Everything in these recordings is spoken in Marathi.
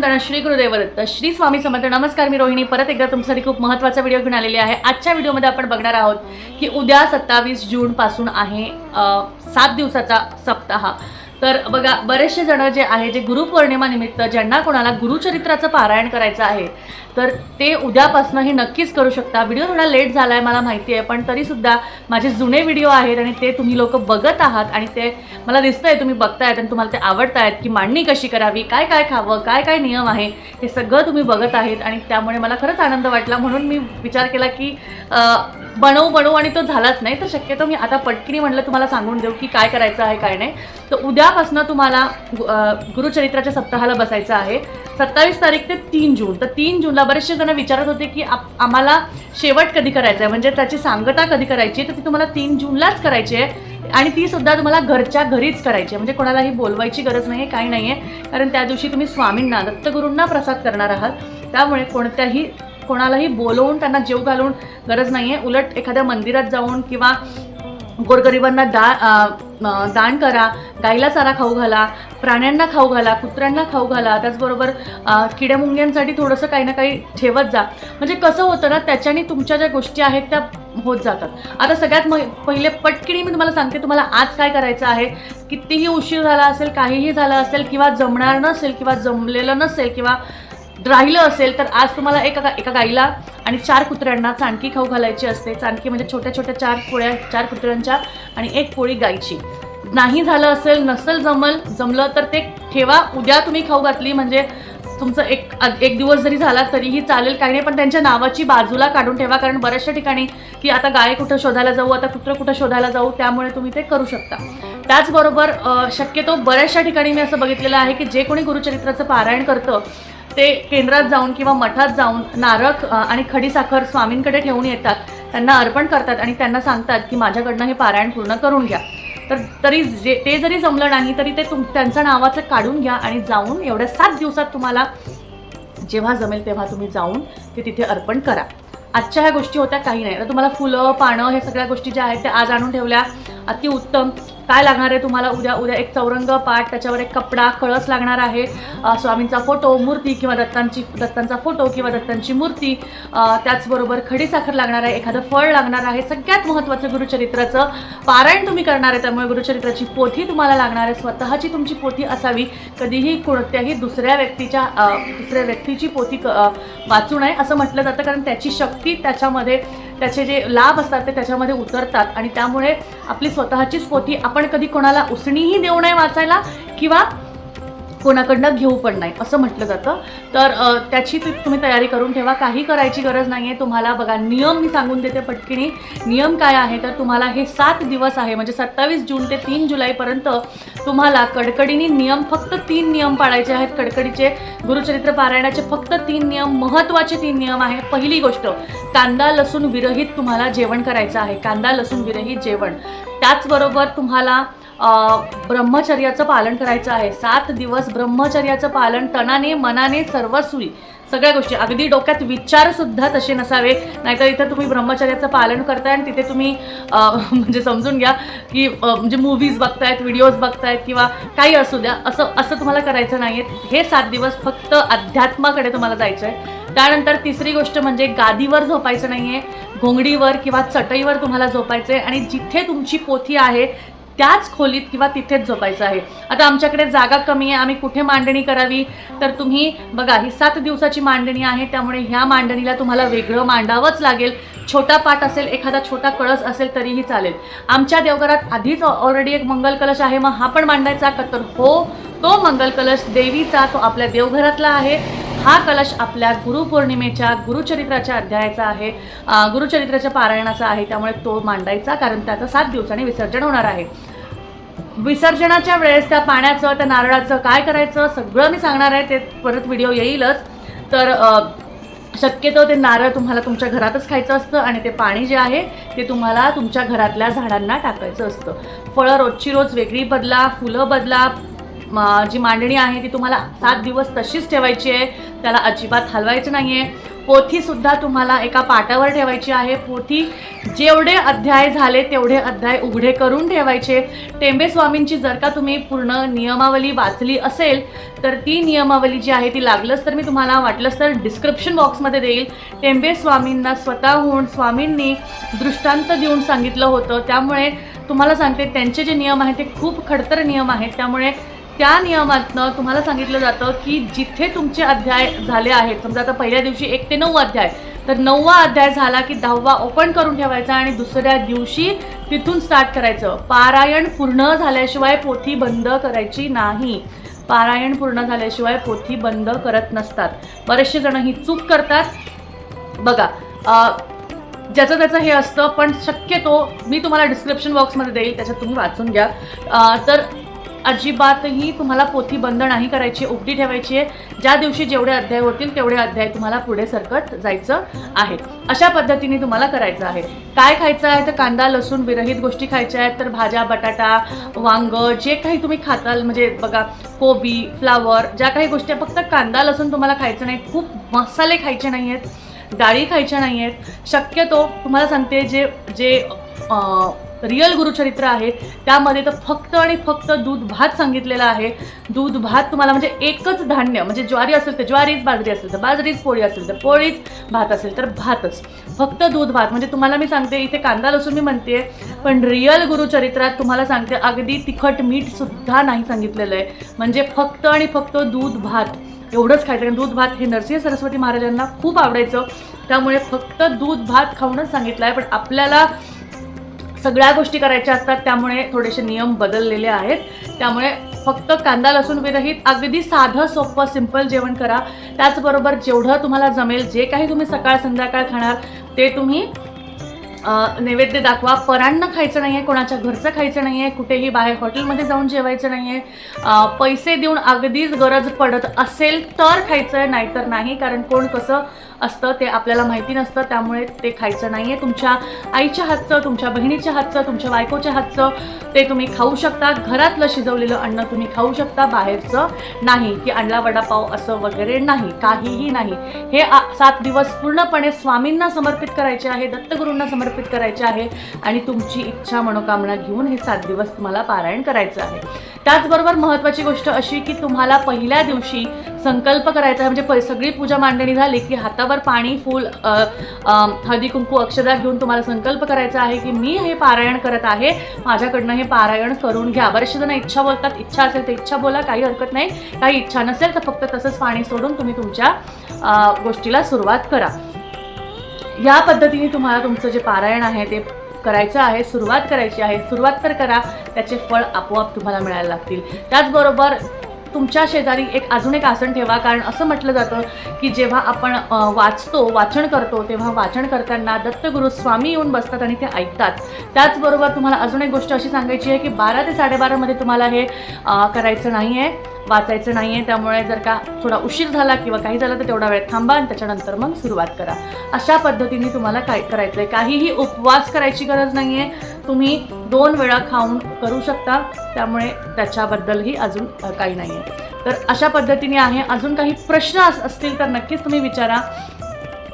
वंदना श्री गुरुदेवदत्त श्री स्वामी समर्थ नमस्कार मी रोहिणी. परत एकदा तुमच्यासाठी खूप महत्त्वाचा व्हिडिओ घेऊन आलेली आहे. आजच्या व्हिडिओमध्ये आपण बघणार आहोत की उद्या सत्तावीस जून पासून आहे सात दिवसाचा सप्ताह. तर बघा बरेचसे जण जे आहे जे गुरुपौर्णिमानिमित्त ज्यांना कोणाला गुरुचरित्राचं पारायण करायचं आहे तर ते उद्यापासून हे नक्कीच करू शकता. व्हिडिओ थोडा लेट झाला आहे मला माहिती आहे पण तरीसुद्धा माझे जुने व्हिडिओ आहेत आणि ते तुम्ही लोक बघत आहात आणि ते मला दिसतंय तुम्ही बघतायत आणि तुम्हाला ते आवडत आहेत की मांडणी कशी करावी काय काय खावं काय काय नियम आहे हे सगळं तुम्ही बघत आहेत आणि त्यामुळे मला खरंच आनंद वाटला. म्हणून मी विचार केला की बनवू बनवू आणि तो झालाच नाही. तर शक्यतो मी आता पटकिनी म्हणलं तुम्हाला सांगून देऊ की काय करायचं आहे काय नाही. तर उद्यापासून तुम्हाला गुरुचरित्राच्या सप्ताहाला बसायचं आहे. सत्तावीस तारीख ते तीन जून. तर तीन जूनला बरेचसे जण विचारत होते की आप आम्हाला शेवट कधी करायचं आहे म्हणजे त्याची सांगता कधी करायची? तर ती तुम्हाला तीन जूनलाच करायची आहे. आणि ती सुद्धा तुम्हाला घरच्या घरीच करायची आहे. म्हणजे कोणालाही बोलवायची गरज नाही आहे काही नाही आहे कारण त्या दिवशी तुम्ही स्वामींना दत्तगुरूंना प्रसाद करणार आहात. त्यामुळे कोणत्याही कोणालाही बोलवून त्यांना जेव घालून गरज नाही आहे उलट एखाद्या मंदिरात जाऊन किंवा गोरगरिबांना दा दान करा गाईला चारा खाऊ घाला प्राण्यांना खाऊ घाला कुत्र्यांना खाऊ घाला त्याचबरोबर किड्यामुंग्यांसाठी थोडंसं काही ना काही ठेवत जा. म्हणजे कसं होतं ना त्याच्याने तुमच्या ज्या गोष्टी आहेत त्या होत जातात. आता सगळ्यात म पहिले पटकिणी मी तुम्हाला सांगते तुम्हाला आज काय करायचं आहे? कितीही उशीर झाला असेल काहीही झालं असेल किंवा जमणार नसेल किंवा जमलेलं नसेल किंवा राहिलं असेल तर आज तुम्हाला एका गा- एका गाईला आणि चार कुत्र्यांना चाणकी खाऊ घालायची असते. चाणकी म्हणजे छोट्या छोट्या चार पोळ्या चार कुत्र्यांच्या आणि एक पोळी गाईची. नाही झालं असेल नसेल जमल जमलं तर ते ठेवा. उद्या तुम्ही खाऊ घातली म्हणजे तुमचं एक एक दिवस जरी झाला तरीही चालेल. काही नाही पण त्यांच्या नावाची बाजूला काढून ठेवा. कारण बऱ्याचशा ठिकाणी की आता गाय कुठं शोधायला जाऊ आता कुत्रं कुठं शोधायला जाऊ त्यामुळे तुम्ही ते करू शकता. त्याचबरोबर शक्यतो बऱ्याचशा ठिकाणी मी असं बघितलेलं आहे की जे कोणी गुरुचरित्राचं पारायण करतं ते केंद्रात जाऊन किंवा मठात जाऊन नारक आणि खडीसाखर स्वामींकडे ठेवून येतात. त्यांना अर्पण करतात आणि त्यांना सांगतात की माझ्याकडनं हे पारायण पूर्ण करून घ्या. तर तरी जे ते जरी जमलं नाही तरी ते तुम त्यांचं नावाचं काढून घ्या आणि जाऊन एवढ्या सात दिवसात तुम्हाला जेव्हा जमेल तेव्हा तुम्ही जाऊन ते तिथे अर्पण करा. आजच्या ह्या गोष्टी होत्या काही नाही. तर तुम्हाला फुलं पानं हे सगळ्या गोष्टी ज्या आहेत त्या आज आणून ठेवल्या. अतिउत्तम. काय लागणार आहे तुम्हाला? उद्या उद्या एक चौरंग पाठ त्याच्यावर एक कपडा कळस लागणार आहे. स्वामींचा फोटो मूर्ती किंवा दत्तांची दत्तांचा फोटो किंवा दत्तांची मूर्ती. त्याचबरोबर खडीसाखर लागणार आहे एखादं फळ लागणार आहे. सगळ्यात महत्त्वाचं गुरुचरित्राचं पारायण तुम्ही करणार आहे. त्यामुळे गुरुचरित्राची पोथी तुम्हाला लागणार आहे. स्वतःची तुमची पोथी असावी. कधीही कोणत्याही दुसऱ्या व्यक्तीच्या दुसऱ्या व्यक्तीची पोथी क- वाचू नये असं म्हटलं जातं. कारण त्याची शक्ती त्याच्यामध्ये त्याचे जे लाभ असतात ते त्याच्यामध्ये उतरतात. आणि त्यामुळे आपली स्वतःचीच पोथी आपण कधी कोणाला उसणीही देऊ नये वाचायला किंवा कोणाकडनं घेऊ पण नाही असं म्हटलं जातं. तर त्याची ती तुम्ही तयारी करून ठेवा. काही करायची गरज नाही आहे तुम्हाला बघा नियम मी सांगून देते पटकिणी. नियम काय आहे? तर तुम्हाला हे सात दिवस आहे. म्हणजे सत्तावीस जून ते तीन जुलैपर्यंत तुम्हाला कडकडीने नियम फक्त तीन नियम पाळायचे आहेत. कडकडीचे गुरुचरित्र पारायणाचे फक्त तीन नियम महत्त्वाचे तीन नियम आहे. पहिली गोष्ट कांदा लसूण विरहित तुम्हाला जेवण करायचं आहे. कांदा लसूण विरहित जेवण. त्याचबरोबर तुम्हाला ब्रह्मचर्याचं पालन करायचं आहे. सात दिवस ब्रह्मचर्याचं पालन तनाने मनाने सर्वस्वी. सगळ्या गोष्टी. अगदी डोक्यात विचारसुद्धा तसे नसावे. नाहीतर इथं तुम्ही ब्रह्मचर्याचं पालन करताय आणि तिथे तुम्ही म्हणजे समजून घ्या की म्हणजे मूवीज बघतायत व्हिडिओज बघतायत किंवा काही असू द्या. असं असं तुम्हाला करायचं नाही आहे हे सात दिवस फक्त अध्यात्माकडे तुम्हाला जायचं आहे त्यानंतर तिसरी गोष्ट म्हणजे गादीवर झोपायचं नाही आहे घोंगडीवर किंवा चटईवर तुम्हाला झोपायचं आहे आणि जिथे तुमची पोथी आहे त्याच खोलीत किंवा तिथेच झोपायचं आहे. आता आमच्याकडे जागा कमी आहे आम्ही कुठे मांडणी करावी? तर तुम्ही बघा ही सात दिवसाची मांडणी आहे त्यामुळे ह्या मांडणीला तुम्हाला वेगळं मांडावंच लागेल. छोटा पाट असेल एखादा छोटा कळस असेल तरीही चालेल. आमच्या देवघरात आधीच ऑलरेडी एक मंगल कलश आहे मग हा पण मांडायचा का? तर हो तो मंगल कलश देवीचा तो आपल्या देवघरातला आहे. हा कलश आपल्या गुरुपौर्णिमेच्या गुरुचरित्राच्या अध्यायाचा आहे. गुरुचरित्राच्या पारायणाचा आहे त्यामुळे तो मांडायचा कारण त्याचं सात दिवसांनी विसर्जन होणार आहे. विसर्जनाच्या वेळेस त्या पाण्याचं त्या नारळाचं काय करायचं सगळं मी सांगणार आहे. ते परत व्हिडिओ येईलच. तर शक्यतो ते नारळ तुम्हाला तुमच्या घरातच खायचं असतं आणि ते पाणी जे आहे ते तुम्हाला तुमच्या घरातल्या झाडांना टाकायचं असतं. फळं रोजची रोज वेगळी बदला फुलं बदला जी मांडणी आहे ती तुम्हाला सात दिवस तशीच ठेवायची आहे. त्याला अजिबात हलवायचं नाही आहे पोथी सुद्धा तुम्हाला एका पाटावर ठेवायची आहे. पोथी जेवढे अध्याय झाले तेवढे अध्याय उघडे करून ठेवायचे. टेंबे स्वामींची जर का तुम्ही पूर्ण नियमावली वाचली असेल तर ती नियमावली जी आहे ती लागलंच तर मी तुम्हाला वाटलंच तर डिस्क्रिप्शन बॉक्समध्ये देईल. टेंबे स्वामींना स्वतःहून स्वामींनी दृष्टांत देऊन सांगितलं होतं. त्यामुळे तुम्हाला सांगते त्यांचे जे नियम आहेत ते खूप खडतर नियम आहेत. त्यामुळे त्या नियमातनं तुम्हाला सांगितलं जातं की जिथे तुमचे अध्याय झाले आहेत समजा आता पहिल्या दिवशी एक ते नऊ अध्याय तर नववा अध्याय झाला की दहावा ओपन करून ठेवायचा आणि दुसऱ्या दिवशी तिथून स्टार्ट करायचं. पारायण पूर्ण झाल्याशिवाय पोथी बंद करायची नाही. पारायण पूर्ण झाल्याशिवाय पोथी बंद करत नसतात. बरेचसे जण ही चूक करतात. बघा ज्याचं त्याचं हे असतं पण शक्यतो मी तुम्हाला डिस्क्रिप्शन बॉक्समध्ये देईल त्याच्यात तुम्ही वाचून घ्या. तर अजिबातही तुम्हाला पोथी बंद नाही करायची उघडी ठेवायची आहे. ज्या दिवशी जेवढे अध्याय होतील तेवढे अध्याय तुम्हाला पुढे सरकत जायचं आहे. अशा पद्धतीने तुम्हाला करायचं आहे. काय खायचं आहे? तर कांदा लसूण विरहित गोष्टी खायच्या आहेत. तर भाज्या बटाटा वांग जे काही तुम्ही खाताल म्हणजे बघा कोबी फ्लावर ज्या काही गोष्टी आहेत, फक्त कांदा लसूण तुम्हाला खायचं नाही. खूप मसाले खायचे नाही आहेत. डाळी खायच्या नाही आहेत. शक्यतो तुम्हाला सांगते जे जे रिअल गुरुचरित्र आहे. त्यामध्ये तर फक्त आणि फक्त दूध भात सांगितलेला आहे. दूध भात तुम्हाला म्हणजे एकच धान्य म्हणजे ज्वारी असेल तर ज्वारीच बाजरी असेल तर बाजरीच पोळी असेल तर पोळीच भात असेल तर भातच. फक्त दूध भात. म्हणजे तुम्हाला मी सांगते इथे कांदा लसूण मी म्हणते पण रिअल गुरुचरित्रात तुम्हाला सांगते अगदी तिखट मीठसुद्धा नाही सांगितलेलं आहे. म्हणजे फक्त आणि फक्त दूध भात. एवढंच खायचं कारण दूध भात हे नरसिंह सरस्वती महाराजांना खूप आवडायचं. त्यामुळे फक्त दूध भात खाऊनच सांगितलं आहे पण आपल्याला सगळ्या गोष्टी करायच्या असतात त्यामुळे थोडेसे नियम बदललेले आहेत. त्यामुळे फक्त कांदा लसूण विरहित अगदी साधं सोपं सिंपल जेवण करा. त्याचबरोबर जेवढं तुम्हाला जमेल जे काही तुम्ही सकाळ संध्याकाळ खाणार ते तुम्ही नैवेद्य दाखवा. परांना खायचं नाही आहे कोणाच्या घरचं खायचं नाही आहे कुठेही बाहेर हॉटेलमध्ये जाऊन जेवायचं नाही आहे पैसे देऊन अगदीच गरज पडत असेल तर खायचं आहे नाहीतर नाही कारण कोण कसं असतं ते आपल्याला माहिती नसतं त्यामुळे ते खायचं नाही आहे तुमच्या आईच्या हातचं तुमच्या बहिणीच्या हातचं तुमच्या बायकोच्या हातचं ते तुम्ही खाऊ शकता. घरातलं शिजवलेलं अन्न तुम्ही खाऊ शकता बाहेरचं नाही की अंडला वडापाव असं वगैरे नाही काहीही नाही. हे सात दिवस पूर्णपणे स्वामींना समर्पित करायचे आहे दत्तगुरूंना समर्पित करायचे आहे आणि तुमची इच्छा मनोकामना घेऊन हे सात दिवस तुम्हाला पारायण करायचं आहे. त्याचबरोबर महत्त्वाची गोष्ट अशी की तुम्हाला पहिल्या दिवशी संकल्प करायचा आहे. म्हणजे प- सगळी पूजा मांडणी झाली की हातावर पाणी फूल हळदी कुंकू अक्षदा घेऊन तुम्हाला संकल्प करायचा आहे की मी हे पारायण करत आहे. माझ्याकडनं हे पारायण करून घ्या. बरेचसे जण इच्छा बोलतात. इच्छा असेल तर इच्छा बोला काही हरकत नाही. काही इच्छा नसेल तर फक्त तसंच पाणी सोडून तुम्ही तुमच्या गोष्टीला सुरुवात करा. या पद्धतीने तुम्हाला तुमचं जे पारायण आहे ते करायचं आहे सुरुवात करायची आहे सुरुवात तर करा त्याचे फळ आपोआप तुम्हाला मिळायला लागतील. त्याचबरोबर तुमच्या शेजारी एक अजून एक आसन ठेवा कारण असं म्हटलं जातं की जेव्हा आपण वाचतो वाचन करतो तेव्हा वाचन करताना दत्तगुरु स्वामी येऊन बसतात आणि ते ऐकतात. त्याचबरोबर तुम्हाला अजून एक गोष्ट अशी सांगायची आहे की बारा ते साडेबारामध्ये तुम्हाला हे करायचं नाही आहे वाचायचं नाही आहे त्यामुळे जर का थोडा उशीर झाला किंवा काही झालं तर तेवढा वेळ थांबा आणि त्याच्यानंतर मग सुरुवात करा. अशा पद्धतीने तुम्हाला काय करायचं आहे काहीही उपवास करायची गरज नाही आहे तुम्ही दोन वेळा खाऊन करू शकता. त्यामुळे त्याच्याबद्दलही अजून काही नाही आहे तर अशा पद्धतीने आहे. अजून काही प्रश्न असतील तर नक्कीच तुम्ही विचारा.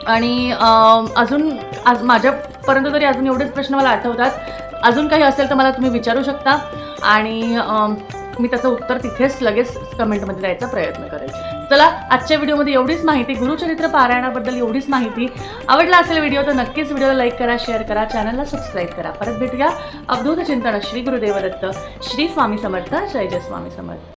आणि अजून आज माझ्यापर्यंत तरी अजून एवढेच प्रश्न मला आठवतात. अजून काही असेल तर मला तुम्ही विचारू शकता. आणि मी त्याचं उत्तर तिथेच लगेच कमेंटमध्ये द्यायचा प्रयत्न करेल. चला आजच्या व्हिडिओमध्ये एवढीच माहिती गुरुचरित्र पारायणाबद्दल एवढीच माहिती. आवडला असेल व्हिडिओ तर नक्कीच व्हिडिओला लाईक करा शेअर करा चॅनलला सबस्क्राईब करा. परत भेटूया अवधूत चिंतन श्री गुरुदेवदत्त. श्री स्वामी समर्थ जय जय स्वामी समर्थ.